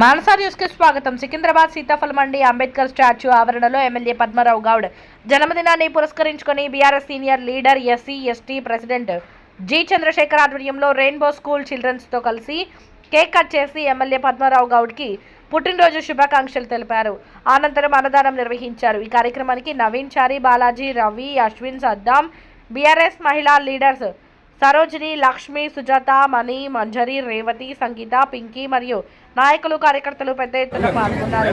మానసా న్యూస్కి స్వాగతం. సికింద్రాబాద్ సీతాఫల మండి అంబేద్కర్ స్టాచ్యూ ఆవరణలో ఎమ్మెల్యే పద్మారావు గౌడ్ జన్మదినాన్ని పురస్కరించుకొని BRS senior leader SC ST president G Chandrashekar ఆధ్వర్యంలో రెయిన్బో స్కూల్ చిల్డ్రన్స్తో కలిసి కేక్ కట్ చేసి ఎమ్మెల్యే పద్మారావు గౌడ్కి పుట్టినరోజు శుభాకాంక్షలు తెలిపారు. అనంతరం అన్నదానం నిర్వహించారు. ఈ కార్యక్రమానికి నవీన్ చారి బాలాజీ రవి అశ్విన్ సద్దాం బీఆర్ఎస్ మహిళా లీడర్స్ సరోజిని లక్ష్మి సుజాత మణి మంజరి రేవతి సంగీత పింకీ మరియు నాయకులు కార్యకర్తలు పెద్ద ఎత్తున పాల్గొన్నారు.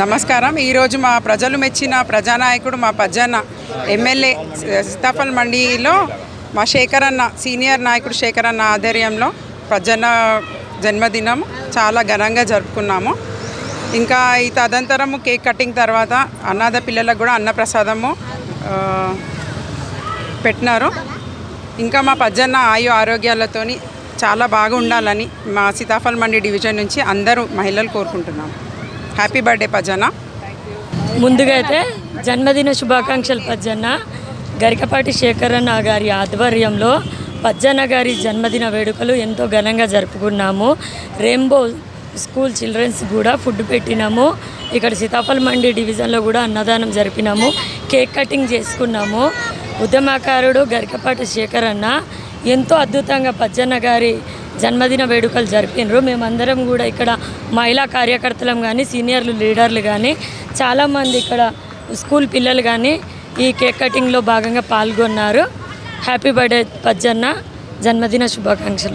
నమస్కారం. ఈరోజు మా ప్రజలు మెచ్చిన ప్రజానాయకుడు మా పజ్జన్న ఎమ్మెల్యే సీతాఫల్ మండిలో మా శేఖరన్న సీనియర్ నాయకుడు శేఖరన్న ఆధ్వర్యంలో ప్రజన్న జన్మదినం చాలా ఘనంగా జరుపుకున్నాము. ఇంకా ఈ తదంతరము కేక్ కటింగ్ తర్వాత అనాథ పిల్లలకు కూడా అన్నప్రసాదము పెట్టినారు. ఇంకా మా పజ్జన్న ఆయు ఆరోగ్యాలతోని చాలా బాగా ఉండాలని మా సీతాఫల్ మండి డివిజన్ నుంచి అందరూ మహిళలు కోరుకుంటున్నాము హ్యాపీ బర్త్డే పజన. ముందుగా అయితే జన్మదిన శుభాకాంక్షలు పజ్జన్న గరికపాటి శేఖరన్న గారి ఆధ్వర్యంలో పజ్జన్న గారి జన్మదిన వేడుకలు ఎంతో ఘనంగా జరుపుకున్నాము. రెయిన్బో స్కూల్ చిల్డ్రన్స్ కూడా ఫుడ్ పెట్టినాము. ఇక్కడ సీతాఫల్ మండి డివిజన్లో కూడా అన్నదానం జరిపినాము. కేక్ కటింగ్ చేసుకున్నాము. ఉద్యమకారుడు గరికపాటి శేఖరన్న ఎంతో అద్భుతంగా పజ్జన్న గారి జన్మదిన వేడుకలు జరిపినారు. మేమందరం కూడా ఇక్కడ మహిళా కార్యకర్తలం కానీ సీనియర్లు లీడర్లు కానీ చాలామంది ఇక్కడ స్కూల్ పిల్లలు కానీ ఈ కేక్ కటింగ్లో భాగంగా పాల్గొన్నారు. హ్యాపీ బర్త్డే పజ్జన్న జన్మదిన శుభాకాంక్షలు.